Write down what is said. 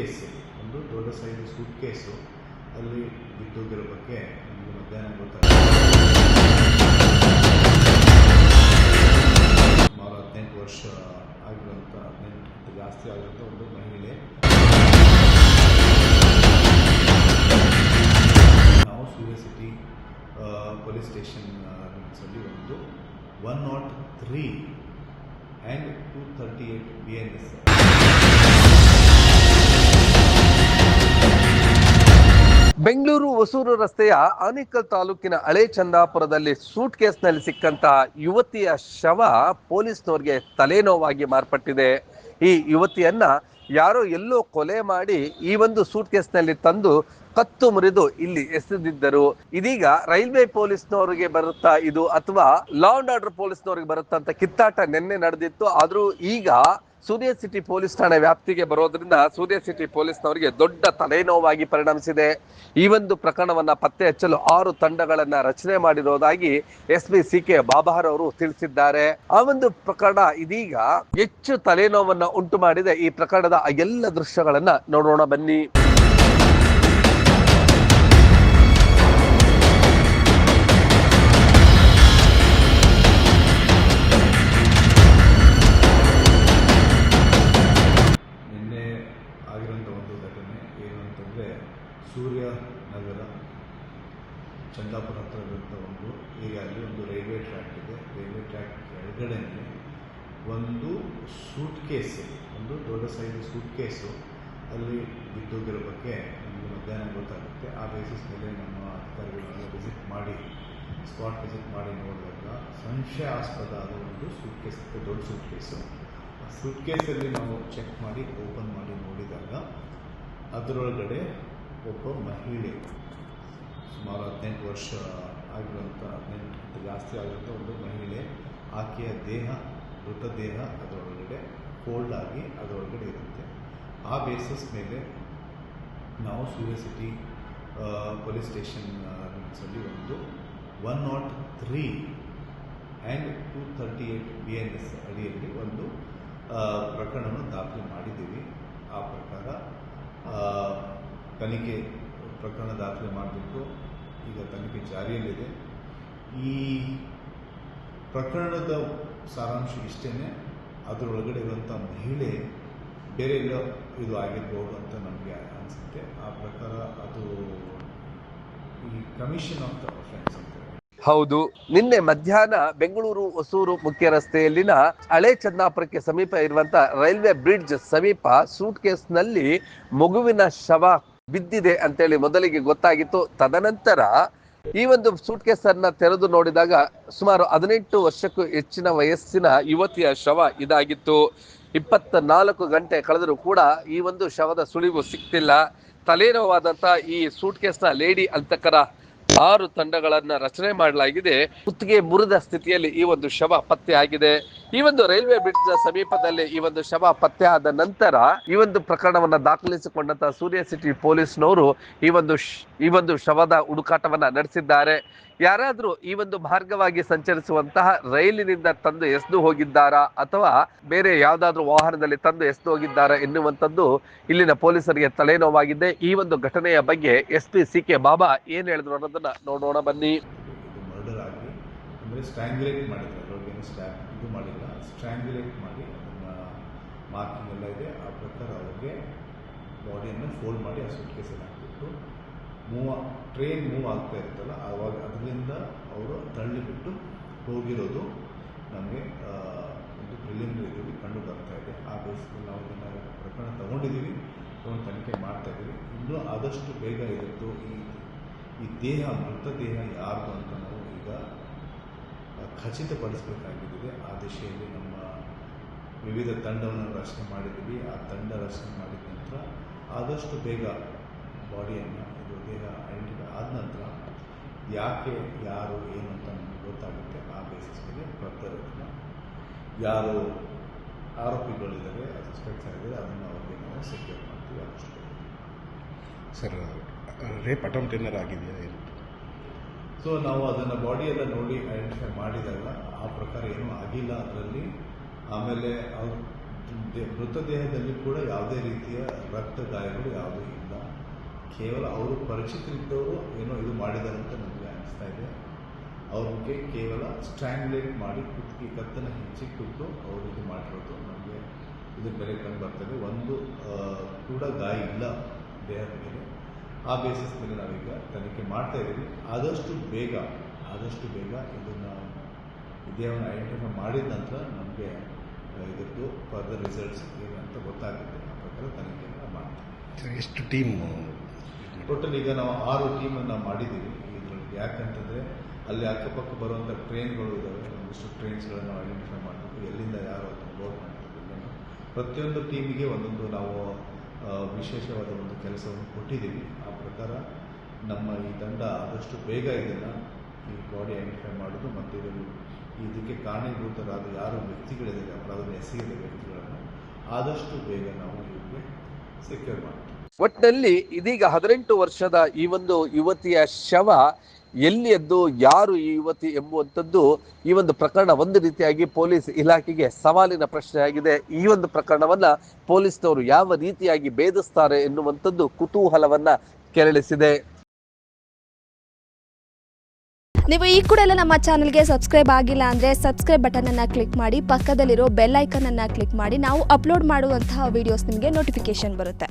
Case, ಒಂದು ದೊಡ್ಡ size suit case, ಅಲ್ಲಿ ಬಿದ್ದೋಗಿರೋ ಬಗ್ಗೆ ನಮಗೆ ಮಧ್ಯಾಹ್ನ ಗೊತ್ತಾಗ ಸುಮಾರು ಹದಿನೆಂಟು ವರ್ಷ ಆಗಿರುವಂಥ, ಹದಿನೆಂಟು ಜಾಸ್ತಿ ಆಗಿರುವಂಥ ಒಂದು ಮಹಿಳೆ. ನಾವು ಸೂರ್ಯ ಸಿಟಿ ಪೊಲೀಸ್ ಸ್ಟೇಷನ್ ಅಲ್ಲಿ ಒಂದು one naught three and two thirty eight B N S. Bengaluru Hosur ರಸ್ತೆಯ ಆನೇಕಲ್ ತಾಲೂಕಿನ ಹಳೆ ಚಂದಾಪುರದಲ್ಲಿ ಸೂಟ್ ಕೇಸ್ನಲ್ಲಿ ಸಿಕ್ಕಂತಹ ಯುವತಿಯ ಶವ ಪೊಲೀಸ್ನವರಿಗೆ ತಲೆನೋವಾಗಿ ಮಾರ್ಪಟ್ಟಿದೆ. ಈ ಯುವತಿಯನ್ನ ಯಾರೋ ಎಲ್ಲೋ ಕೊಲೆ ಮಾಡಿ ಈ ಒಂದು ಸೂಟ್ ಕೇಸ್ನಲ್ಲಿ ತಂದು ಕತ್ತು ಮುರಿದು ಇಲ್ಲಿ ಎಸೆದಿದ್ದರು. ಇದೀಗ ರೈಲ್ವೆ ಪೊಲೀಸ್ನವರಿಗೆ ಬರುತ್ತಾ ಇದು ಅಥವಾ ಲಾ ಅಂಡ್ ಆರ್ಡರ್ ಪೊಲೀಸ್ನವರಿಗೆ ಬರುತ್ತಾ ಅಂತ ಕಿತ್ತಾಟ ನಿನ್ನೆ ನಡೆದಿತ್ತು. ಆದರೂ ಈಗ ಸೂರ್ಯ ಸಿಟಿ ಪೊಲೀಸ್ ಠಾಣೆ ವ್ಯಾಪ್ತಿಗೆ ಬರೋದ್ರಿಂದ ಸೂರ್ಯ ಸಿಟಿ ಪೊಲೀಸ್ನವರಿಗೆ ದೊಡ್ಡ ತಲೆನೋವಾಗಿ ಪರಿಣಮಿಸಿದೆ. ಈ ಒಂದು ಪ್ರಕರಣವನ್ನ ಪತ್ತೆ ಹಚ್ಚಲು ಆರು ತಂಡಗಳನ್ನ ರಚನೆ ಮಾಡಿರುವುದಾಗಿ S P C K Babar ಅವರು ತಿಳಿಸಿದ್ದಾರೆ. ಆ ಒಂದು ಪ್ರಕರಣ ಇದೀಗ ಹೆಚ್ಚು ತಲೆನೋವನ್ನ ಉಂಟು ಮಾಡಿದೆ. ಈ ಪ್ರಕರಣದ ಎಲ್ಲ ದೃಶ್ಯಗಳನ್ನ ನೋಡೋಣ ಬನ್ನಿ. ನಗರ ಚಂದಾಪುರ ಹತ್ರ ಒಂದು ಏರಿಯಾದಲ್ಲಿ ಒಂದು ರೈಲ್ವೆ ಟ್ರ್ಯಾಕ್ ಇದೆ. ರೈಲ್ವೆ ಟ್ರ್ಯಾಕ್ ಕೆಳಗಡೆಯಲ್ಲಿ ಒಂದು ಸೂಟ್ ಕೇಸ್ ಒಂದು ದೊಡ್ಡ ಸೈಜ್ ಸೂಟ್ ಕೇಸು ಅಲ್ಲಿ ಬಿದ್ದೋಗಿರೋ ಬಗ್ಗೆ ನಮಗೆ ಮಧ್ಯಾಹ್ನ ಗೊತ್ತಾಗುತ್ತೆ. ಆ ಬೇಸಿಸ್ ಮೇಲೆ ನಮ್ಮ ಅಧಿಕಾರಿಗಳನ್ನೆಲ್ಲ ವಿಸಿಟ್ ಮಾಡಿ ಸ್ಪಾಟ್ ವಿಸಿಟ್ ಮಾಡಿ ನೋಡಿದಾಗ ಸಂಶಯಾಸ್ಪದ ಆದ ಒಂದು ಸೂಟ್ ಕೇಸ್ ದೊಡ್ಡ ಸೂಟ್ ಕೇಸು ಆ ಸೂಟ್ ಕೇಸಲ್ಲಿ ನಾವು ಚೆಕ್ ಮಾಡಿ ಓಪನ್ ಮಾಡಿ ನೋಡಿದಾಗ ಅದರೊಳಗಡೆ ಒಬ್ಬ ಮಹಿಳೆ ಸುಮಾರು ಹದಿನೆಂಟು ವರ್ಷ ಆಗಿರುವಂಥ ಹದಿನೆಂಟು ಜಾಸ್ತಿ ಆಗಿರುವಂಥ ಒಂದು ಮಹಿಳೆ. ಆಕೆಯ ದೇಹ ಮೃತದೇಹ ಅದರೊಳಗಡೆ ಕೋಲ್ಡ್ ಆಗಿ ಅದರೊಳಗಡೆ ಇರುತ್ತೆ. ಆ ಬೇಸಿಸ್ ಮೇಲೆ ನಾವು ಸೂರ್ಯ ಸಿಟಿ ಪೊಲೀಸ್ ಸ್ಟೇಷನ್ ಸಲ್ಲಿ ಒಂದು one naught three and two thirty eight B N S ಅಡಿಯಲ್ಲಿ ಒಂದು ಪ್ರಕರಣವನ್ನು ದಾಖಲು ಮಾಡಿದ್ದೀವಿ. ಆ ಪ್ರಕಾರ ತನಿಖೆ ಪ್ರಕರಣ ದಾಖಲೆ ಮಾಡಿಬಿಟ್ಟು ಈಗ ತನಿಖೆ ಜಾರಿಯಲ್ಲಿದೆ. ಈ ಪ್ರಕರಣದ ಸಾರಾಂಶ ಇಷ್ಟೇ ಅದರೊಳಗಡೆ ಇರುವಂಥ ಮಹಿಳೆ ಬೇರೆ ಎಲ್ಲೋ ಇದು ಆಗಿರ್ಬೋದು ಅಂತ ನಮಗೆ ಅನಿಸುತ್ತೆ. ಆ ಪ್ರಕಾರ ಅದು ಈ ಕಮಿಷನ್ ಆಫ್ ದ ಅಫೆನ್ಸ್ ಅಂತ ಹೌದು. ನಿನ್ನೆ ಮಧ್ಯಾಹ್ನ ಬೆಂಗಳೂರು ಹೊಸೂರು ಮುಖ್ಯ ರಸ್ತೆಯಲ್ಲಿನ ಹಳೆ ಚನ್ನಾಪುರಕ್ಕೆ ಸಮೀಪ ಇರುವಂತಹ ರೈಲ್ವೆ ಬ್ರಿಡ್ಜ್ ಸಮೀಪ ಸೂಟ್ ಕೇಸ್ನಲ್ಲಿ ಮಗುವಿನ ಶವ ಬಿದ್ದಿದೆ ಅಂತೇಳಿ ಮೊದಲಿಗೆ ಗೊತ್ತಾಗಿತ್ತು. ತದನಂತರ ಈ ಒಂದು ಸೂಟ್ ಕೇಸ್ ಅನ್ನ ತೆರೆದು ನೋಡಿದಾಗ ಸುಮಾರು ಹದಿನೆಂಟು ವರ್ಷಕ್ಕೂ ಹೆಚ್ಚಿನ ವಯಸ್ಸಿನ ಯುವತಿಯ ಶವ ಇದಾಗಿತ್ತು. ಇಪ್ಪತ್ತ ನಾಲ್ಕು ಗಂಟೆ ಕಳೆದರೂ ಕೂಡ ಈ ಒಂದು ಶವದ ಸುಳಿವು ಸಿಕ್ತಿಲ್ಲ. ತಲೆನೋವಾದಂತ ಈ ಸೂಟ್ ಕೇಸ್ನ ಲೇಡಿ ಅಂತಕರ ಆರು ತಂಡಗಳನ್ನ ರಚನೆ ಮಾಡಲಾಗಿದೆ. ಕುತ್ತಿಗೆ ಮುರಿದ ಸ್ಥಿತಿಯಲ್ಲಿ ಈ ಒಂದು ಶವ ಪತ್ತೆ ಆಗಿದೆ. ಈ ಒಂದು ರೈಲ್ವೆ ಬ್ರಿಡ್ಜ್ ಸಮೀಪದಲ್ಲಿ ಈ ಒಂದು ಶವ ಪತ್ತೆ ಆದ ನಂತರ ಈ ಒಂದು ಪ್ರಕರಣವನ್ನ ದಾಖಲಿಸಿಕೊಂಡಂತ ಸೂರ್ಯ ಸಿಟಿ ಪೊಲೀಸ್ನವರು ಈ ಒಂದು ಈ ಒಂದು ಶವದ ಹುಡುಕಾಟವನ್ನ ನಡೆಸಿದ್ದಾರೆ. ಯಾರಾದ್ರೂ ಈ ಒಂದು ಮಾರ್ಗವಾಗಿ ಸಂಚರಿಸುವಂತಹ ರೈಲಿನಿಂದ ತಂದು ಎಸೆದು ಹೋಗಿದ್ದಾರಾ ಅಥವಾ ಬೇರೆ ಯಾವುದಾದ್ರೂ ವಾಹನದಲ್ಲಿ ತಂದು ಎಸೆದು ಹೋಗಿದ್ದಾರಾ ಎನ್ನುವಂಥದ್ದು ಇಲ್ಲಿನ ಪೊಲೀಸರಿಗೆ ತಲೆನೋವಾಗಿದೆ ಈ ಒಂದು ಘಟನೆಯ ಬಗ್ಗೆ S P C K Baba ಏನ್ ಹೇಳಿದ್ರು ಅನ್ನೋದನ್ನ ನೋಡೋಣ, ಬನ್ನಿ. ಮಾಡಿ ಆ ಪ್ರಕಾರ ಅವ್ರಿಗೆ ಬಾಡಿಯನ್ನು ಫೋಲ್ಡ್ ಮಾಡಿ ಆ ಸುಟ್ಕೇಸಲ್ಲಿ ಮೂವ್ ಟ್ರೈನ್ ಮೂವ್ ಆಗ್ತಾ ಇರುತ್ತಲ್ಲ, ಆವಾಗ ಅದರಿಂದ ಅವರು ತಳ್ಳಿಬಿಟ್ಟು ಹೋಗಿರೋದು ನಮಗೆ ಒಂದು ಪ್ರಿಲಿಮಿನರಿ ಕಂಡು ಬರ್ತಾ ಇದೆ. ಆ ಬೇಸಿಗೆ ನಾವು ಇದನ್ನು ಪ್ರಕರಣ ತಗೊಂಡಿದ್ದೀವಿ ತಗೊಂಡು ತನಿಖೆ ಮಾಡ್ತಾ ಇದ್ದೀವಿ. ಇನ್ನೂ ಆದಷ್ಟು ಬೇಗ ಇದರದ್ದು ಈ ಈ ದೇಹ ಮೃತದೇಹ ಯಾರ್ದು ಅಂತ ನಾವು ಈಗ ಖಚಿತಪಡಿಸಬೇಕಾಗಿದೆ ಆ ದಿಶೆಯಲ್ಲಿ ನಮ್ಮ ವಿವಿಧ ತಂಡವನ್ನು ರಚನೆ ಮಾಡಿದ್ದೀವಿ. ಆ ತಂಡ ರಚನೆ ಮಾಡಿದ ನಂತರ ಆದಷ್ಟು ಬೇಗ ಬಾಡಿಯನ್ನು ಇದು ದೇಹ ಐಡೆಂಟಿಫೈ ಆದ ನಂತರ ಯಾಕೆ ಯಾರು ಏನು ಅಂತ ನಮಗೆ ಗೊತ್ತಾಗುತ್ತೆ ಆ ಬೇಸಿಸ್ ಮೇಲೆ ಯಾರು ಆರೋಪಿಗಳಿದ್ದಾರೆ ಸಸ್ಪೆಕ್ಟ್ಸ್ ಆಗಿದ್ದಾರೆ ಅದನ್ನು ಅವ್ರಿಗೆ ನಾವು ಸೆಕ್ಯೂರ್ ಮಾಡ್ತೀವಿ ಬೇಗ. ಸರ್ ರೇಪ್ ಅಟೆಂಪ್ಟ್ ಏನಾರು ಆಗಿದೆಯಾ ಏನು? ಸೊ ನಾವು ಅದನ್ನು ಬಾಡಿಯೆಲ್ಲ ನೋಡಿ ಐಡೆಂಟಿಫೈ ಮಾಡಿದಾಗ ಆ ಪ್ರಕಾರ ಏನೂ ಆಗಿಲ್ಲ ಅದರಲ್ಲಿ. ಆಮೇಲೆ ಅವ್ರ ಮೃತದೇಹದಲ್ಲಿ ಕೂಡ ಯಾವುದೇ ರೀತಿಯ ರಕ್ತ ಗಾಯಗಳು ಯಾವುದೂ ಇಲ್ಲ. ಕೇವಲ ಅವರು ಪರಿಚಿತರಿದ್ದವರು ಏನೋ ಇದು ಮಾಡಿದ್ದಾರೆ ಅಂತ ನನಗೆ ಅನಿಸ್ತಾ ಇದೆ. ಅವ್ರಿಗೆ ಕೇವಲ ಸ್ಟ್ರ್ಯಾಂಗ್ಲೇಟ್ ಮಾಡಿ ಕುತ್ತಿಗೆ ಕತ್ತನ್ನು ಹೆಚ್ಚಿ ಕೊಟ್ಟು ಅವರು ಇದು ಮಾಡಿರೋದು. ನಮಗೆ ಇದು ಬೆಲೆ ಕಂಡು ಬರ್ತದೆ ಒಂದು ಕೂಡ ಗಾಯ ಇಲ್ಲ ದೇಹದ ಮೇಲೆ. ಆ ಬೇಸಿಸ್ ಮೇಲೆ ನಾವೀಗ ತನಿಖೆ ಮಾಡ್ತಾ ಇದ್ದೀವಿ. ಆದಷ್ಟು ಬೇಗ ಆದಷ್ಟು ಬೇಗ ಇದನ್ನು ದೇಹವನ್ನು ಐಡೆಂಟಿಫೈ ಮಾಡಿದ ನಂತರ ನಮಗೆ ಇದರದ್ದು ಫರ್ದರ್ ರಿಸಲ್ಟ್ಸ್ ಏನಂತ ಗೊತ್ತಾಗುತ್ತೆ. ಆ ಪ್ರಕಾರ ತನಿಖೆಯನ್ನು ಮಾಡ್ತೀವಿ. ಎಷ್ಟು ಟೀಮ್? ಟೋಟಲ್ ಈಗ ನಾವು ಆರು ಟೀಮನ್ನು ಮಾಡಿದ್ದೀವಿ. ಇದರಲ್ಲಿ ಯಾಕಂತಂದರೆ ಅಲ್ಲಿ ಅಕ್ಕಪಕ್ಕ ಬರುವಂಥ ಟ್ರೈನ್ಗಳು ಇದ್ದಾವೆ ಒಂದಿಷ್ಟು ಟ್ರೈನ್ಸ್ಗಳನ್ನು ಐಡೆಂಟಿಫೈ ಮಾಡಬೇಕು. ಎಲ್ಲಿಂದ ಯಾರು ಅದನ್ನು ಲೋಡ್ ಮಾಡ್ತಾರೆ ಪ್ರತಿಯೊಂದು ಟೀಮಿಗೆ ಒಂದೊಂದು ನಾವು ವಿಶೇಷವಾದ ಒಂದು ಕೆಲಸವನ್ನು ಕೊಟ್ಟಿದ್ದೀವಿ. ಆ ಪ್ರಕಾರ ನಮ್ಮ ಈ ತಂಡ ಆದಷ್ಟು ಬೇಗ ಇದನ್ನು ಈ ಬಾಡಿ ಐಡೆಂಟಿಫೈ ಮಾಡೋದು ಮತ್ತು ಇದನ್ನು ಇದಕ್ಕೆ ಕಾರಣೀಭೂತರಾದ ಯಾರು ವ್ಯಕ್ತಿಗಳಿದ್ದಾರೆ ಅಪರಾಧವನ್ನು ಎಸಗಿದ ವ್ಯಕ್ತಿಗಳನ್ನು ಆದಷ್ಟು ಬೇಗ ನಾವು ಇವರಿಗೆ ಸೆಕ್ಯೂರ್ ಮಾಡ್ತೀವಿ. ಒಟ್ಟಿನಲ್ಲಿ ಇದೀಗ ಹದಿನೆಂಟು ವರ್ಷದ ಈ ಒಂದು ಯುವತಿಯ ಶವ ಎಲ್ಲಿಯದ್ದು ಯಾರು ಈ ಯುವತಿ ಎಂಬುವಂಥದ್ದು ಈ ಒಂದು ಪ್ರಕರಣ ಒಂದು ರೀತಿಯಾಗಿ ಪೊಲೀಸ್ ಇಲಾಖೆಗೆ ಸವಾಲಿನ ಪ್ರಶ್ನೆ ಆಗಿದೆ ಈ ಒಂದು ಪ್ರಕರಣವನ್ನ ಪೊಲೀಸ್ನವರು ಯಾವ ರೀತಿಯಾಗಿ ಭೇದಿಸ್ತಾರೆ ಎನ್ನುವಂಥದ್ದು ಕುತೂಹಲವನ್ನ ಕೆರಳಿಸಿದೆ. ನೀವು ಈ ಕೂಡ ಎಲ್ಲ ನಮ್ಮ ಚಾನಲ್ಗೆ ಸಬ್ಸ್ಕ್ರೈಬ್ ಆಗಿಲ್ಲ ಅಂದರೆ ಸಬ್ಸ್ಕ್ರೈಬ್ ಬಟನನ್ನು ಕ್ಲಿಕ್ ಮಾಡಿ, ಪಕ್ಕದಲ್ಲಿರೋ ಬೆಲ್ ಐಕನನ್ನು ಕ್ಲಿಕ್ ಮಾಡಿ, ನಾವು ಅಪ್ಲೋಡ್ ಮಾಡುವಂತಹ ವಿಡಿಯೋಸ್ ನಿಮಗೆ ನೋಟಿಫಿಕೇಶನ್ ಬರುತ್ತೆ.